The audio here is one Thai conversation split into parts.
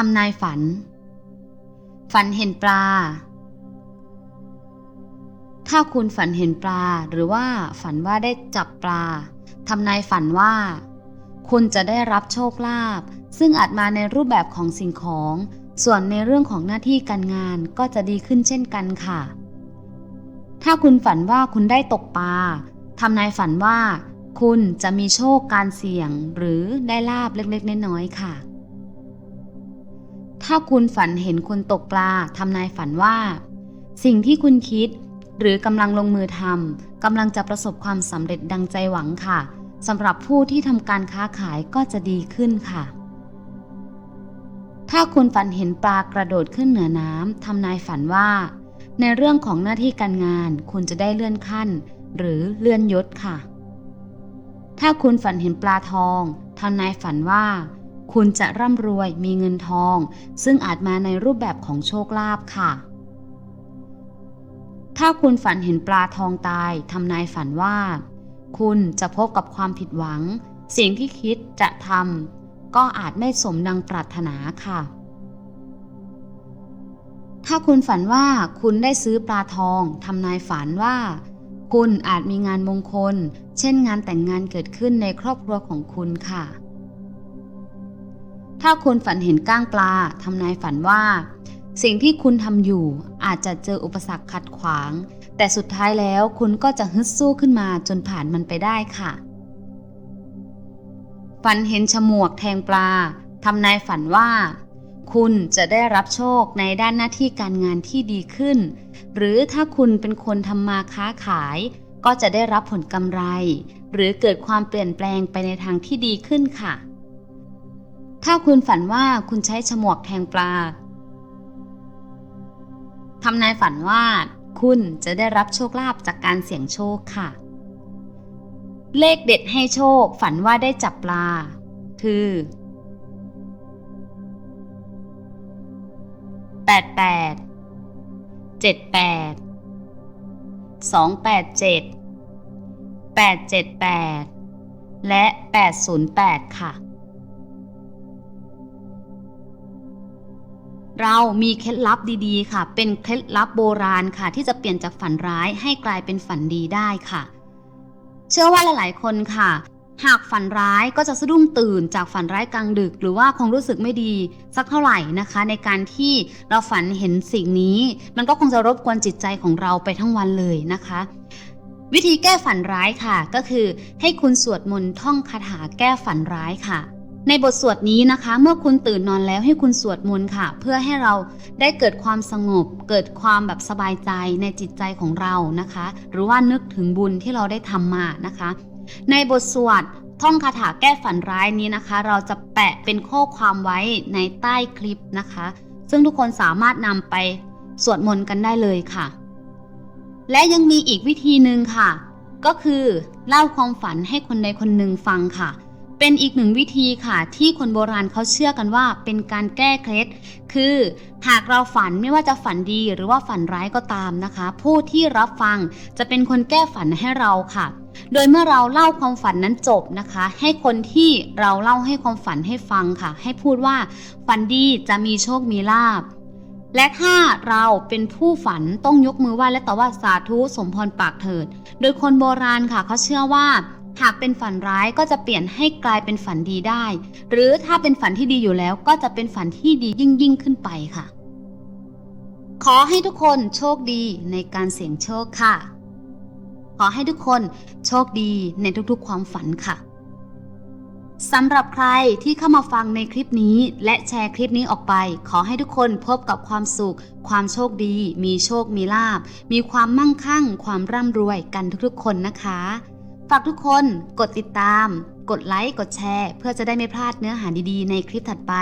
ทำนายฝัน ฝันเห็นปลา ถ้าคุณฝันเห็นปลาหรือว่าฝันว่าได้จับปลาทำนายฝันว่า คุณจะได้รับโชคลาภซึ่งอาจมาในรูปแบบของสิ่งของ ส่วนในเรื่องของหน้าที่การงานก็จะดีขึ้นเช่นกันค่ะ ถ้าคุณฝันว่าคุณได้ตกปลาทำนายฝันว่า คุณจะมีโชคการเสี่ยงหรือได้ลาบเล็กๆน้อยๆค่ะ ถ้าคุณฝันเห็นคนตกปลาทำนายฝันว่า สิ่งที่คุณคิด หรือกำลังลงมือทำกำลังจะประสบความสำเร็จดังใจหวังค่ะสำหรับผู้ที่ทำการค้าขายก็จะดีขึ้นค่ะ ถ้าคุณฝันเห็นปลากระโดดขึ้นเหนือน้ำทำนายฝันว่า ในเรื่องของหน้าที่การงาน คุณจะได้เลื่อนขั้น หรือเลื่อนยศค่ะ ถ้าคุณฝันเห็นปลาทองทำนายฝันว่า คุณจะร่ำรวยมีเงินทอง ซึ่งอาจมาในรูปแบบของโชคลาภค่ะ ถ้าคุณฝันเห็นปลาทองตายทำนายฝันว่า คุณจะพบกับความผิดหวัง สิ่งที่คิดจะทำก็อาจไม่สมดังปรารถนาค่ะ ถ้าคุณฝันว่าคุณได้ซื้อปลาทองทำนายฝันว่า คุณอาจมีงานมงคล เช่นงานแต่งงานเกิดขึ้นในครอบครัวของคุณค่ะ ถ้าคุณฝันเห็นก้างปลาทำนายฝันว่า สิ่งที่คุณทำอยู่อาจจะเจออุปสรรคขัดขวาง แต่สุดท้ายแล้วคุณก็จะฮึดสู้ขึ้นมาจนผ่านมันไปได้ค่ะ ฝันเห็นฉมวกแทงปลาทำนายฝันว่า คุณจะได้รับโชคในด้านหน้าที่การงานที่ดีขึ้น หรือถ้าคุณเป็นคนทำมาค้าขาย ก็จะได้รับผลกำไร หรือเกิดความเปลี่ยนแปลงไปในทางที่ดีขึ้นค่ะ ถ้าคุณฝันว่าคุณใช้ฉมวกแทงปลาทำนายฝันว่า คุณจะได้รับโชคลาภจากการเสี่ยงโชคค่ะ เลขเด็ดให้โชคฝันว่าได้จับปลา คือแปดแปดเจ็ดแปดสองแปดเจ็ดแปดเจ็ดแปดและแปดศูนย์แปดค่ะ เรามีเคล็ดลับดีๆ ค่ะ เป็นเคล็ดลับโบราณค่ะ ที่จะเปลี่ยนจากฝันร้ายให้กลายเป็นฝันดีได้ค่ะ เชื่อว่าหลาย ๆ คนค่ะ หากฝันร้ายก็จะสะดุ้งตื่นจากฝันร้ายกลางดึก หรือว่าคงรู้สึกไม่ดีสักเท่าไหร่นะคะ ในการที่เราฝันเห็นสิ่งนี้ มันก็คงจะรบกวนจิตใจของเราไปทั้งวันเลยนะคะ วิธีแก้ฝันร้ายค่ะ ก็คือให้คุณสวดมนต์ท่องคาถาแก้ฝันร้ายค่ะ ในบทสวดนี้นะคะ เมื่อคุณตื่นนอนแล้วให้คุณสวดมนต์ค่ะ เพื่อให้เราได้เกิดความสงบ เกิดความแบบสบายใจในจิตใจของเรานะคะ หรือว่านึกถึงบุญที่เราได้ทำมานะคะ ในบทสวดท่องคาถาแก้ฝันร้ายนี้นะคะ เราจะแปะเป็นข้อความไว้ในใต้คลิปนะคะ ซึ่งทุกคนสามารถนำไปสวดมนต์กันได้เลยค่ะ และยังมีอีกวิธีหนึ่งค่ะ ก็คือเล่าความฝันให้คนใดคนหนึ่งฟังค่ะ เป็นอีกหนึ่งวิธีค่ะที่คนโบราณเขาเชื่อกันว่าเป็นการแก้เคล็ด คือหากเราฝันไม่ว่าจะฝันดีหรือว่าฝันร้ายก็ตามนะคะ ผู้ที่รับฟังจะเป็นคนแก้ฝันให้เราค่ะ โดยเมื่อเราเล่าความฝันนั้นจบนะคะ ให้คนที่เราเล่าให้ความฝันให้ฟังค่ะ ให้พูดว่าฝันดีจะมีโชคมีลาบและถ้าเราเป็นผู้ฝันต้องยกมือไหว้และตอว่าสาธุสมพรปากเถิด โดยคนโบราณค่ะเขาเชื่อว่า หากเป็นฝันร้ายก็จะเปลี่ยนให้กลายเป็นฝันดีได้ หรือถ้าเป็นฝันที่ดีอยู่แล้วก็จะเป็นฝันที่ดียิ่งยิ่งขึ้นไปค่ะ ขอให้ทุกคนโชคดีในการเสี่ยงโชคค่ะ ขอให้ทุกคนโชคดีในทุกๆความฝันค่ะสำหรับใครที่เข้ามาฟังในคลิปนี้และแชร์คลิปนี้ออกไป ขอให้ทุกคนพบกับความสุข ความโชคดี มีโชคมีลาบ มีความมั่งคั่ง ความร่ำรวยกันทุกๆคนนะคะ ฝากทุกคนกดติดตาม กดไลค์ กดแชร์ เพื่อจะได้ไม่พลาดเนื้อหาดีๆ ในคลิปถัดไป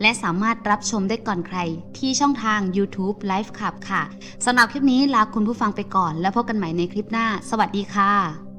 และสามารถรับชมได้ก่อนใคร ที่ช่องทาง YouTube Live Club ค่ะสำหรับคลิปนี้ลาคุณผู้ฟังไปก่อน แล้วพบกันใหม่ในคลิปหน้า สวัสดีค่ะ